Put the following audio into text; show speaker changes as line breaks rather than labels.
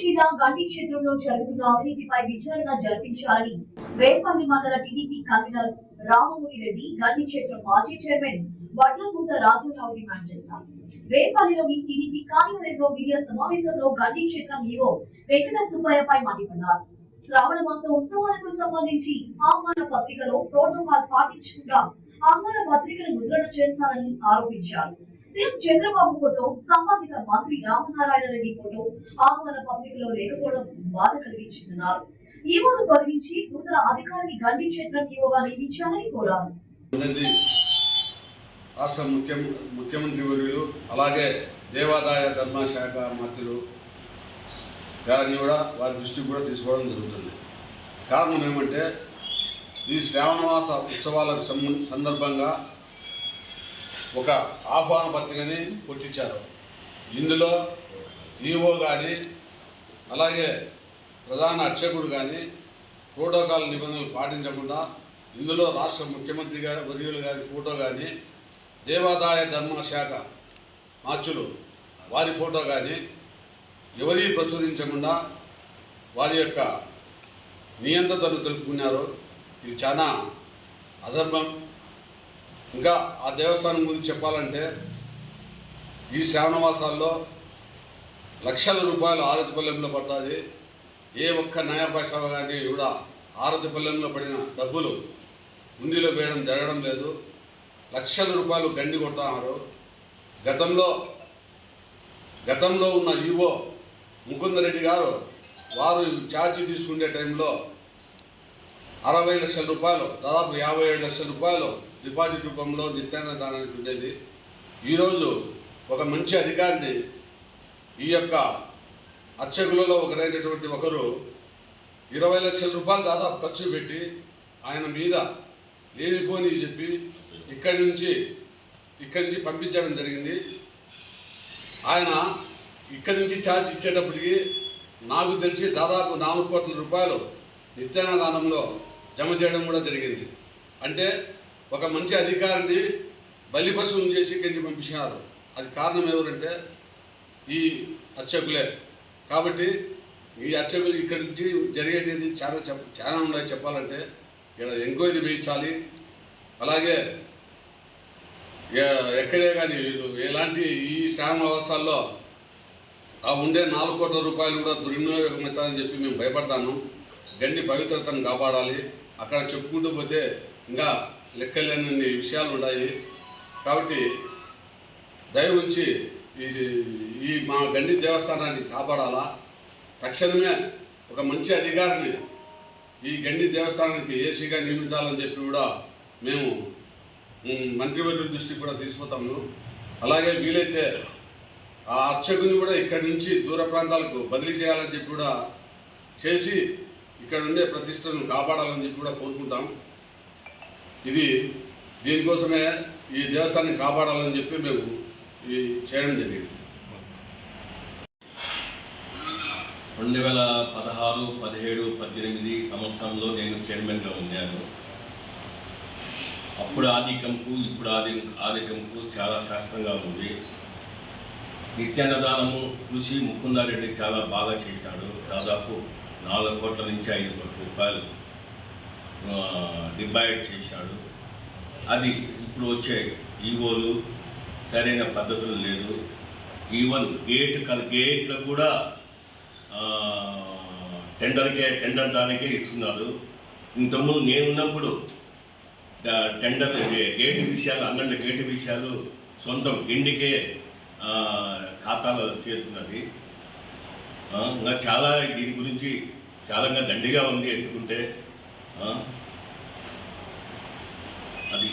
జిల్లా గండి క్షేత్రంలో జరుగుతున్న అవినీతిపై విచారణ జరిపించాలని వేపల్లి మండల టీడీపీ కన్వీనర్ రామమూరి రెడ్డి గండి క్షేత్రం మాజీ చైర్మన్ వడ్లపూట రాజారావు డిమాండ్ చేశారు. వేపల్లిలోని టీడీపీ కార్యాలయంలో మీడియా సమావేశంలో గండి క్షేత్రం ఈవో వెంకట సుబ్బయ్యపై మండిపడ్డారు. శ్రావణ మాస ఉత్సవాలకు సంబంధించి ఆహ్వాన పత్రికలో ప్రోటోకాల్ పాటించకుండా ఆహ్వాన పత్రికను ముద్రణ చేశారని ఆరోపించారు. సీఎం చంద్రబాబు ఫోటో సంబంధిత మంత్రి రామనారాయణ రెడ్డి ఫోటో ఆహ్వాన పత్రికలో లేకపోవడం బాధ కలిగించిందన్నారు. ఈవోను తొలగించి నూతన అధికారిని గండి క్షేత్రం ఈవోగా నియమించాలని కోరారు.
రాష్ట్ర ముఖ్య ముఖ్యమంత్రి వర్యులు అలాగే దేవాదాయ ధర్మశాఖ మంత్రులు గారిని కూడా వారి దృష్టికి కూడా తీసుకోవడం జరుగుతుంది. కారణం ఏమంటే ఈ శ్రావణమాస ఉత్సవాలకు సంబంధ సందర్భంగా ఒక ఆహ్వాన పత్రికని పుట్టించారు. ఇందులో ఈఓ కానీ అలాగే ప్రధాన అర్చకుడు కానీ ప్రోటోకాల్ నిబంధనలు పాటించకుండా ఇందులో రాష్ట్ర ముఖ్యమంత్రి గారి వర్యులు గారి ఫోటో కానీ దేవాదాయ ధర్మశాఖ మార్చులు వారి ఫోటో కానీ ఎవరీ ప్రచురించకుండా వారి యొక్క నియంత్రతను తెలుపుకున్నారు. ఇది చాలా అధర్మం. ఇంకా ఆ దేవస్థానం గురించి చెప్పాలంటే ఈ శ్రావణమాసాల్లో లక్షల రూపాయలు ఆరతి పల్లెంలో పడుతుంది. ఏ ఒక్క నయా పైసా కానీ కూడా ఆరతి పల్లెంలో పడిన డబ్బులు ముందులో వేయడం జరగడం లేదు. లక్షల రూపాయలు గండి కొడుతున్నారు. గతంలో గతంలో ఉన్న ఈవో ముకుందరెడ్డి గారు వారు ఛార్జీ తీసుకునే టైంలో అరవై లక్షల రూపాయలు దాదాపు యాభై ఏడు లక్షల రూపాయలు డిపాజిట్ రూపంలో నిత్యానంద దానానికి ఉండేది. ఈరోజు ఒక మంచి అధికారిని ఈ యొక్క అర్చకులలో ఒకరైనటువంటి ఒకరు ఇరవై లక్షల రూపాయలు దాదాపు ఖర్చు పెట్టి ఆయన మీద లేనిపోని చెప్పి ఇక్కడి నుంచి ఇక్కడి నుంచి పంపించడం జరిగింది. ఆయన ఇక్కడి నుంచి ఛార్జ్ ఇచ్చేటప్పటికి నాకు తెలిసి దాదాపు నాలుగు కోట్ల రూపాయలు నిత్యాన్నదానంలో జమ చేయడం కూడా జరిగింది. అంటే ఒక మంచి అధికారిని బలిపశువుని చేసి ఇక్కడి పంపించినారు. అది కారణం ఎవరంటే ఈ అర్చకులే. కాబట్టి ఈ అర్చకులు ఇక్కడి నుంచి జరిగేటివి చాలా చెప్ చాలా ఉన్నాయి చెప్పాలంటే. ఇక్కడ ఎంక్వైరీ వేయించాలి. అలాగే ఎక్కడే కానీ ఎలాంటి ఈ శ్రామ అవసరాల్లో ఆ ఉండే నాలుగు కోట్ల రూపాయలు కూడా దుర్వినియోగం అవుతారని చెప్పి మేము భయపడతాను. గండి పవిత్రతను కాపాడాలి. అక్కడ చెప్పుకుంటూ పోతే ఇంకా లెక్కలేనన్ని విషయాలు ఉన్నాయి కాబట్టి దయ ఉంచి ఈ ఈ మా గండి దేవస్థానాన్ని కాపాడాలా? తక్షణమే ఒక మంచి అధికారిని ఈ గండి దేవస్థానానికి ఏసీగా నియమించాలని చెప్పి కూడా మేము మంత్రివర్యుల దృష్టికి కూడా తీసుకుపోతాము. అలాగే వీలైతే ఆ అర్చకుని కూడా ఇక్కడి నుంచి దూర ప్రాంతాలకు బదిలీ చేయాలని చెప్పి కూడా చేసి ఇక్కడ ఉండే ప్రతిష్టను కాపాడాలని చెప్పి కూడా కోరుకుంటాం. ఇది దీనికోసమే ఈ దేవస్థానాన్ని కాపాడాలని చెప్పి మేము ఈ చేయడం జరిగింది.
రెండు వేల పదహారు పదిహేడు పద్దెనిమిది సంవత్సరంలో నేను చైర్మన్గా ఉన్నాను. అప్పుడు ఆధిక్యంకు ఇప్పుడు ఆది ఆధిక్యంకు చాలా శాస్త్రంగా ఉంది. నిత్యాన్నదానము కృషి ముకుందారెడ్డి చాలా బాగా చేశాడు. దాదాపు నాలుగు కోట్ల నుంచి ఐదు కోట్ల రూపాయలు. డివైడ్ చేశాడు. అది ఇప్పుడు వచ్చే ఈవోలు సరైన పద్ధతులు లేదు. ఈవెన్ గేట్ కల్ గేట్లో కూడా టెండర్కే టెండర్ దానికే ఇస్తున్నారు ఇంతకుముందు నేనున్నప్పుడు టెండర్ ఇది గేటు విషయాలు అన్నంటి గేటు విషయాలు సొంతం గిండికే ఖాతాలో చేరుతున్నది. ఇంకా చాలా దీని గురించి చాలా దండిగా ఉంది ఎత్తుకుంటే. ఆ, అది